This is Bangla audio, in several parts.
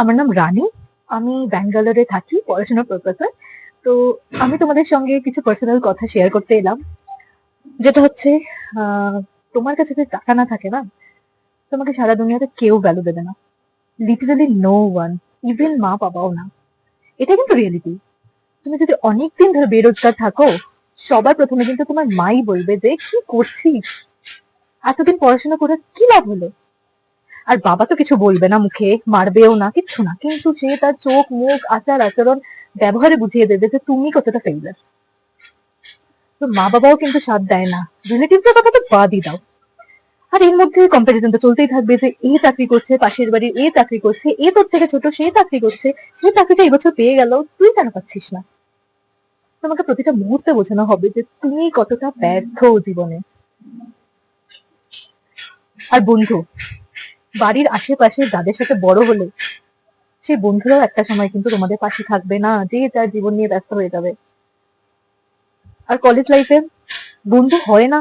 আমার নাম রানী। আমি ব্যাঙ্গালোরে থাকি পড়াশোনার প্রফেসর। তো আমি তোমাদের সঙ্গে কিছু পার্সোনাল কথা শেয়ার করতে এলাম। যেটা হচ্ছে তোমার কাছে যদি টাকা না থাকে না, তোমাকে সারা দুনিয়াতে কেউ ভ্যালু দেবে না। লিটারালি নো ওয়ান ইভেন মা বাবাও না। এটা কিন্তু রিয়েলিটি তুমি যদি অনেকদিন ধরে বেরোজগার থাকো, সবার প্রথমে কিন্তু তোমার মাই বলবে যে, কি করছিস? এতদিন পড়াশোনা করে কি লাভ হলো? আর বাবা তো কিছু বলবে না মুখে, মারবেও না, কিচ্ছু না। কিন্তু সে তার চোখ, মুখ, আচার, আচরণ ব্যবহারে বুঝিয়ে দেবে যে তুমি কতটা ফেইলার তো মা বাবাও কিন্তু সাথ দেয় না। রিলেটিভদের কথা তো বাদই দাও। আর এর মধ্যে কম্পারিজন তো চলতেই থাকবে যে এ চাকরি করছে, পাশের বাড়ির এ চাকরি করছে, এ তোর থেকে ছোট, সে চাকরি করছে, সে চাকরিটা এবছর পেয়ে গেল, তুই কেন পাচ্ছিস না? তোমাকে প্রতিটা মুহূর্তে বোঝানো হবে যে তুমি কতটা ব্যর্থ জীবনে। আর বন্ধু বাড়ির আশেপাশে যাদের সাথে বড় হলে, সেই বন্ধুরাও একটা সময় কিন্তু তোমাদের পাশে থাকবে না, যে তার জীবন নিয়ে ব্যস্ত হয়ে যাবে। আর কলেজ লাইফে বন্ধু হয় না,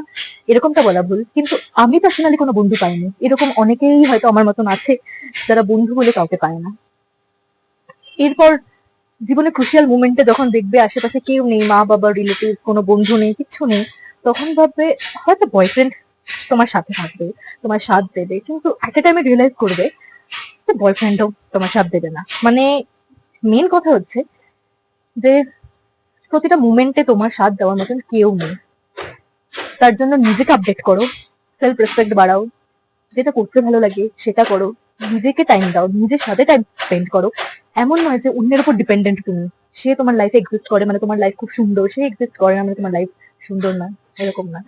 এরকমটা বলা ভুল। কিন্তু আমি পার্সোনালি কোনো বন্ধু পাইনি। এরকম অনেকেই হয়তো আমার মতন আছে, যারা বন্ধু বলে কাউকে পায় না। এরপর জীবনে ক্রুশিয়াল মুমেন্টে যখন দেখবে আশেপাশে কেউ নেই মা বাবা রিলেটিভ কোনো বন্ধু নেই, কিচ্ছু নেই, তখন ভাববে, হয়তো বয়ফ্রেন্ড তোমার সাথে থাকবে, তোমার সাথ দেবে, কিন্তু একটা টাইমে রিয়েলাইজ করবে যে বয়ফ্রেন্ডও তোমার সাথ দেবে না। মানে মেন কথা হচ্ছে যে প্রতিটা মুমেন্টে তোমার সাথ দেওয়ার মতন কেউ নেই। তার জন্য নিজেকে আপডেট করো সেলফ রেসপেক্ট বাড়াও, যেটা করতে ভালো লাগে সেটা করো, নিজেকে টাইম দাও, নিজের সাথে টাইম স্পেন্ড করো। এমন নয় যে অন্যের উপর ডিপেন্ডেন্ট তুমি। সে তোমার লাইফে এক্সিস্ট করে মানে তোমার লাইফ খুব সুন্দর, সে এক্সিস্ট করে না মানে তোমার লাইফ সুন্দর না, এরকম না।